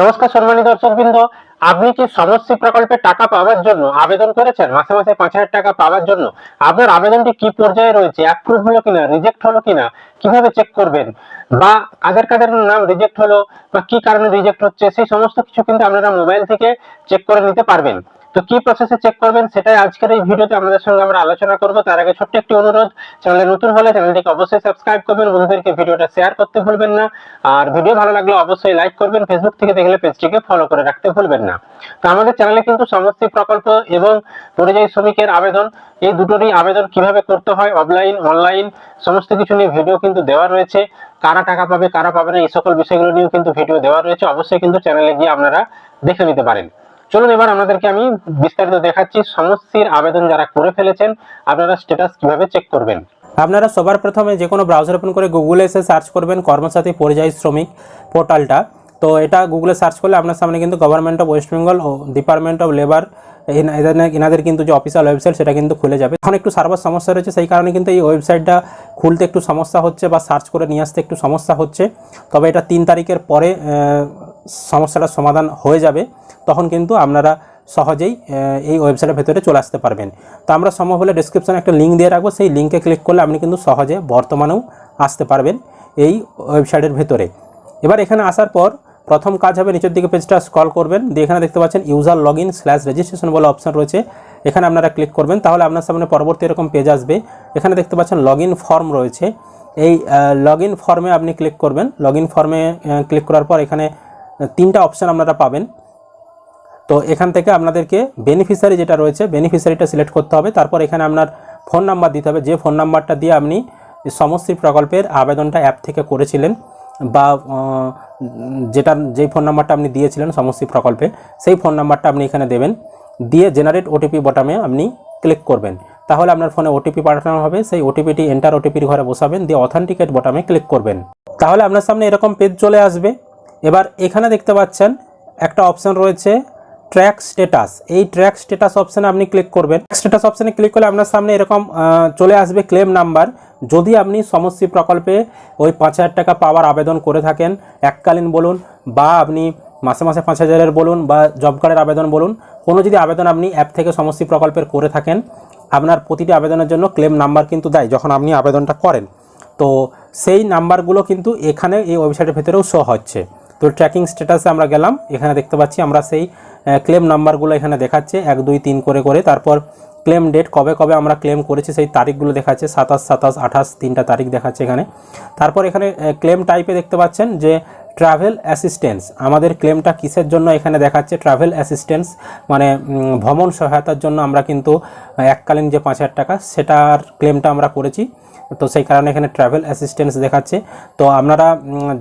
নমস্কার সম্মানিত দর্শকবৃন্দ, আপনি কি সমশ্রী প্রকল্পে টাকা পাওয়ার জন্য আবেদন করেছেন? মাসে মাসে পাঁচ হাজার টাকা পাওয়ার জন্য। আপনার আবেদনটি কি পর্যায়ে রয়েছে? অ্যাপ্রুভ হলো কিনা? রিজেক্ট হলো কিনা? কীভাবে চেক করবেন? বা আধার কার্ডের নাম রিজেক্ট হলো বা কি কারণে রিজেক্ট হচ্ছে? সেই সমস্ত কিছু কিন্তু আপনারা মোবাইল থেকে চেক করে নিতে পারবেন। তো কি প্রসেসে চেক করবেন সেটাই আজকের এই ভিডিওতে আপনাদের সঙ্গে আমরা আলোচনা করব। তার আগে ছোট্ট একটি অনুরোধ, চ্যানেলে নতুন হলে চ্যানেলটিকে অবশ্যই সাবস্ক্রাইব করবেন, বন্ধুদেরকে ভিডিওটা শেয়ার করতে ভুলবেন না। আর ভিডিও ভালো লাগলে অবশ্যই লাইক করবেন ফেসবুক থেকে দেখলে পেজটিকে ফলো করে রাখতে ভুলবেন না। তো আমাদের চ্যানেলে কিন্তু সমষ্টি প্রকল্প এবং পরিযায়ী শ্রমিকের আবেদন, এই দুটোরই আবেদন কীভাবে করতে হয় অফলাইন অনলাইন সমস্ত কিছু নিয়ে ভিডিও কিন্তু দেওয়া রয়েছে। কারা টাকা পাবে, কারা পাবে না, এই সকল বিষয়গুলো নিয়েও কিন্তু ভিডিও দেওয়া রয়েছে। অবশ্যই কিন্তু চ্যানেলে গিয়ে আপনারা দেখে নিতে পারেন। চলুন এবার আপনাদেরকে আমি বিস্তারিত দেখাচ্ছি সমস্যার আবেদন যারা করে ফেলেছেন, আপনারা স্ট্যাটাস কীভাবে চেক করবেন? আপনারা সবার প্রথমে যে কোনো ব্রাউজার ওপেন করে গুগলে এসে সার্চ করবেন কর্মসাথী পরিযায়ী শ্রমিক পোর্টালটা। তো এটা গুগলে সার্চ করলে আপনার সামনে কিন্তু গভর্নমেন্ট অফ ওয়েস্ট বেঙ্গল ও ডিপার্টমেন্ট অফ লেবার এনাদের কিন্তু যে অফিসিয়াল ওয়েবসাইট সেটা কিন্তু খুলে যাবে। এখন একটু সার্ভার সমস্যা রয়েছে, সেই কারণে কিন্তু এই ওয়েবসাইটটা খুলতে একটু সমস্যা হচ্ছে বা সার্চ করে নিয়ে আসতে একটু সমস্যা হচ্ছে। তবে এটা তিন তারিখের পরে সমস্যাটার সমাধান হয়ে যাবে, তখন কিন্তু আপনারা সহজেই এই ওয়েবসাইটের ভেতরে চলে আসতে পারবেন। তো আমরা সম্ভব হলে ডিসক্রিপশনে একটা লিঙ্ক দিয়ে রাখব, সেই লিঙ্কে ক্লিক করলে আপনি কিন্তু সহজে বর্তমানেও আসতে পারবেন এই ওয়েবসাইটের ভেতরে। এবার এখানে আসার পর প্রথম কাজ হবে, নিচের দিকে পেজটা স্ক্রল করবেন। দিয়ে এখানে দেখতে পাচ্ছেন user log in slash registration বলে অপশন রয়েছে। এখানে আপনারা ক্লিক করবেন, তাহলে আপনার সামনে পরবর্তী এরকম পেজ আসবে। এখানে দেখতে পাচ্ছেন লগ ইন ফর্ম রয়েছে। এই লগ ইন ফর্মে আপনি ক্লিক করবেন। লগ ইন ফর্মে ক্লিক করার পর এখানে তিনটা অপশান আপনারা পাবেন। তো এখান থেকে আপনাদেরকে বেনিফিশিয়ারি যেটা রয়েছে বেনিফিশিয়ারিটা সিলেক্ট করতে হবে। তারপর এখানে আপনার ফোন নাম্বার দিতে হবে। যে ফোন নাম্বারটা দিয়ে আপনি সমষ্টি প্রকল্পের আবেদনটা অ্যাপ থেকে করেছিলেন বা যেটা যেই ফোন নাম্বারটা আপনি দিয়েছিলেন সমষ্টি প্রকল্পে, সেই ফোন নাম্বারটা আপনি এখানে দেবেন। দিয়ে জেনারেট ওটিপি বটামে আপনি ক্লিক করবেন। তাহলে আপনার ফোনে ওটিপি পাঠানো হবে। সেই ওটিপিটি এন্টার ওটিপির ঘরে বসাবেন। দিয়ে অথেন্টিকেট বটামে ক্লিক করবেন। তাহলে আপনার সামনে এরকম পেজ চলে আসবে। এবার এখানে দেখতে পাচ্ছেন একটা অপশন রয়েছে ট্র্যাক স্ট্যাটাস এই ট্র্যাক স্ট্যাটাস অপশানে আপনি ক্লিক করবেন। স্ট্যাটাস অপশানে ক্লিক করলে আপনার সামনে এরকম চলে আসবে ক্লেম নাম্বার যদি আপনি সমষ্টি প্রকল্পে ওই পাঁচ হাজার টাকা পাওয়ার আবেদন করে থাকেন, এককালীন বলুন বা আপনি মাসে মাসে পাঁচ হাজারের বলুন বা জব কার্ডের আবেদন বলুন, কোনো যদি আবেদন আপনি অ্যাপ থেকে সমষ্টি প্রকল্পের করে থাকেন, আপনার প্রতিটি আবেদনের জন্য ক্লেম নাম্বার কিন্তু দেয় যখন আপনি আবেদনটা করেন। তো সেই নাম্বারগুলো কিন্তু এখানে এই ওয়েবসাইটের ভেতরেও শো হচ্ছে। তো ট্র্যাকিং স্ট্যাটাসে আমরা গেলাম, এখানে দেখতে পাচ্ছি আমরা সেই ক্লেম নাম্বারগুলো এখানে দেখাচ্ছে, এক, দুই, তিন করে করে। তারপর ক্লেম ডেট কবে কবে আমরা ক্লেম করেছি সেই তারিখগুলো দেখাচ্ছে, সাতাশ সাতাশ, আঠাশ, তিনটা তারিখ দেখাচ্ছে এখানে। তারপর এখানে ক্লেম টাইপে দেখতে পাচ্ছেন যে ট্রাভেল অ্যাসিস্ট্যান্স আমাদের ক্লেমটা কিসের জন্য এখানে দেখাচ্ছে? ট্রাভেল অ্যাসিস্ট্যান্স মানে ভ্রমণ সহায়তার জন্য আমরা কিন্তু এককালীন যে পাঁচ হাজার টাকা, সেটার ক্লেমটা আমরা করেছি। তো সেই কারণে এখানে ট্রাভেল অ্যাসিস্ট্যান্স দেখাচ্ছে। তো আপনারা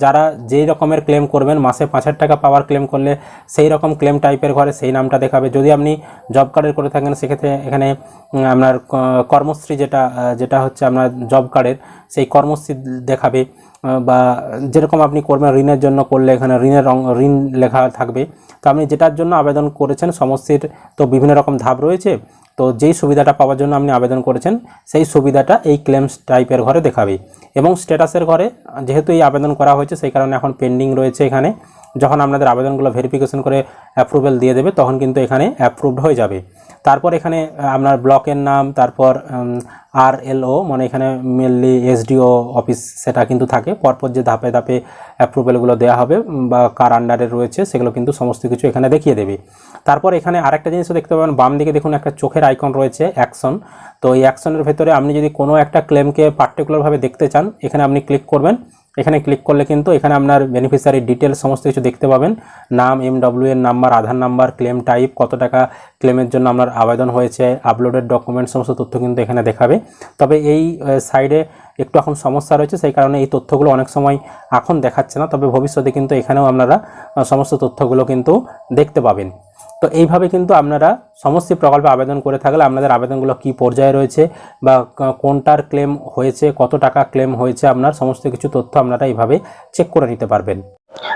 যারা যেই রকমের ক্লেম করবেন, মাসে পাঁচ হাজার টাকা পাওয়ার ক্লেম করলে সেই রকম ক্লেম টাইপের ঘরে সেই নামটা দেখাবে। যদি আপনি জব কার্ডের করে থাকেন, সেক্ষেত্রে এখানে আপনার কর্মশ্রী যেটা যেটা হচ্ছে আপনার জব কার্ডের সেই কর্মশ্রী দেখাবে। বা যেরকম আপনি করবেন, ঋণের জন্য করলে এখানে ঋণের রং, ঋণ লেখা থাকবে। তো আপনি যেটার জন্য আবেদন করেছেন, সমষ্টির তো বিভিন্ন রকম ধাপ রয়েছে। তো যেই সুবিধাটা পাওয়ার জন্য আপনি আবেদন করেছেন, সেই সুবিধাটা এই ক্লেমস টাইপের ঘরে দেখাবে। এবং স্ট্যাটাসের ঘরে যেহেতু এই আবেদন করা হয়েছে, সেই কারণে এখন পেন্ডিং রয়েছে এখানে। যখন আপনাদের আবেদনগুলো ভেরিফিকেশন করে অ্যাপ্রুভেল দিয়ে দেবে, তখন কিন্তু এখানে অ্যাপ্রুভড হয়ে যাবে। তারপর এখানে আপনার ব্লকের নাম, তারপর আর এলও মানে এখানে মেনলি এসডিও অফিস সেটা কিন্তু থাকে। পরপর যে ধাপে ধাপে অ্যাপ্রুভেলগুলো দেওয়া হবে বা কার আন্ডারে রয়েছে, সেগুলো কিন্তু সমস্ত কিছু এখানে দেখিয়ে দেবে। তারপর এখানে আরেকটা জিনিসও দেখতে পাবেন, বাম দিকে দেখুন একটা চোখের আইকন রয়েছে অ্যাকশন তো এই অ্যাকশনের ভেতরে আপনি যদি কোনো একটা ক্লেমকে পার্টিকুলারভাবে দেখতে চান, এখানে আপনি ক্লিক করবেন। এখানে ক্লিক করলে কিন্তু এখানে আপনার বেনিফিশিয়ারি ডিটেলস সমস্ত কিছু দেখতে পাবেন। নাম এমডব্লিউ এর number Aadhaar number claim type কত টাকা ক্লেমের জন্য আপনার আবেদন হয়েছে আপলোডেড ডকুমেন্ট সমস্ত তথ্য কিন্তু এখানে দেখাবে। তবে এই সাইডে একটু এখন সমস্যা রয়েছে, সেই কারণে এই তথ্যগুলো অনেক সময় এখন দেখাচ্ছে না, তবে ভবিষ্যতে কিন্তু এখানেও আপনারা সমস্ত তথ্যগুলো কিন্তু দেখতে পাবেন। তো এইভাবে কিন্তু আপনারা সমস্ত প্রকল্পে আবেদন করে থাকলে আপনাদের আবেদনগুলো কি পর্যায়ে রয়েছে বা কোনটার ক্লেম হয়েছে কত টাকা ক্লেম হয়েছে আপনার সমস্ত কিছু তথ্য আপনারা এইভাবে চেক করে নিতে পারবেন।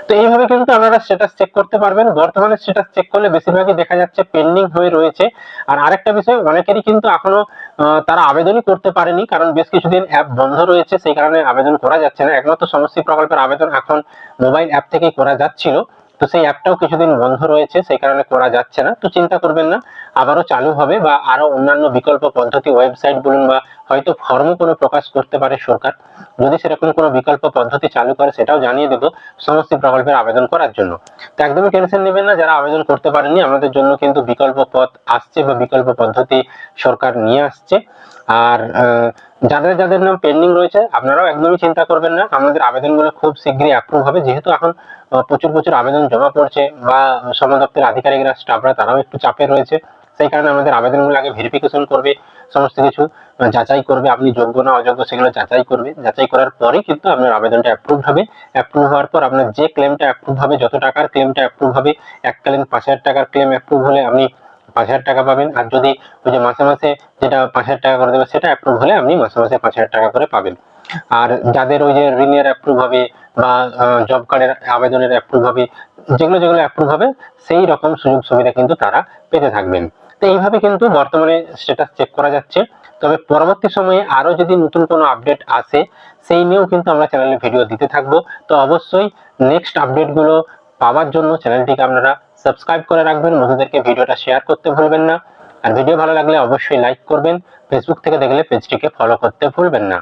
তো এইভাবে কিন্তু আপনারা স্ট্যাটাস চেক করতে পারবেন। বর্তমানে স্ট্যাটাস চেক করলে বেশিরভাগই দেখা যাচ্ছে পেন্ডিং হয়ে রয়েছে। আর আরেকটা বিষয় অনেকেরই কিন্তু এখনও আহ, তারা আবেদনই করতে পারেনি কারণ বেশ কিছুদিন অ্যাপ বন্ধ রয়েছে সেই কারণে আবেদন করা যাচ্ছে না। একমাত্র সমষ্টি প্রকল্পের আবেদন এখন মোবাইল অ্যাপ থেকেই করা যাচ্ছিল। তো সেই অ্যাপটাও কিছুদিন বন্ধ রয়েছে, সেই কারণে করা যাচ্ছে না। তো চিন্তা করবেন না। আবারও চালু হবে বা আরও অন্যান্য বিকল্প পদ্ধতি ওয়েবসাইট বলুন বা হয়তো ফর্মও কোনো প্রকাশ করতে পারে সরকার। যদি সেরকম কোনো বিকল্প পদ্ধতি চালু করে সেটাও জানিয়ে দেবো সমস্ত প্রকল্পের আবেদন করার জন্য। তো একদমই টেনশন নেবেন না, যারা আবেদন করতে পারেনি আমাদের জন্য কিন্তু বিকল্প পথ আসছে বা বিকল্প পদ্ধতি সরকার নিয়ে আসছে। আর যাদের যাদের নাম পেন্ডিং রয়েছে, আপনারাও একদমই চিন্তা করবেন না। আমাদের আবেদনগুলো খুব শীঘ্রই অ্যাপ্রুভ হবে। যেহেতু এখন প্রচুর প্রচুর আবেদন জমা পড়ছে বা শ্রম দপ্তরের আধিকারিকরা স্টাফরা তারাও একটু চাপে রয়েছে। সেই কারণে আমাদের আবেদনগুলো আগে ভেরিফিকেশন করবে, সমস্ত কিছু যাচাই করবে, আপনি যোগ্য না অযোগ্য সেগুলো যাচাই করবে। যাচাই করার পরেই কিন্তু আপনার আবেদনটা অ্যাপ্রুভ হবে। অ্যাপ্রুভ হওয়ার পর আপনার যে ক্লেমটা অ্যাপ্রুভ হবে, যত টাকার ক্লেমটা অ্যাপ্রুভ হবে এককালীন পাঁচ হাজার টাকার ক্লেম অ্যাপ্রুভ হলে আপনি পাঁচ হাজার টাকা পাবেন। আর যদি ওই যে মাসে মাসে যেটা পাঁচ হাজার টাকা করে দেবে, সেটা অ্যাপ্রুভ হলে আপনি মাসে মাসে পাঁচ হাজার টাকা করে পাবেন। আর যাদের ওই যে ঋণের অ্যাপ্রুভ হবে বা জব কার্ডের আবেদনের অ্যাপ্রুভ হবে, যেগুলো যেগুলো অ্যাপ্রুভ হবে, সেই রকম সুযোগ সুবিধা কিন্তু তারা পেতে থাকবেন। তো এইভাবে কিন্তু বর্তমানে স্ট্যাটাস চেক করা যাচ্ছে। তবে পরবর্তী সময়ে আরও যদি নতুন কোনো আপডেট আসে, সেই নিয়েও কিন্তু আমরা চ্যানেলে ভিডিও দিতে থাকব। তো অবশ্যই নেক্সট আপডেটগুলো পাওয়ার জন্য চ্যানেলটিকে আপনারা সাবস্ক্রাইব করে রাখবেন, বন্ধুদেরকে ভিডিওটা শেয়ার করতে ভুলবেন না। আর ভিডিও ভালো লাগলে অবশ্যই লাইক করবেন। ফেসবুক থেকে দেখলে পেজটিকে ফলো করতে ভুলবেন না।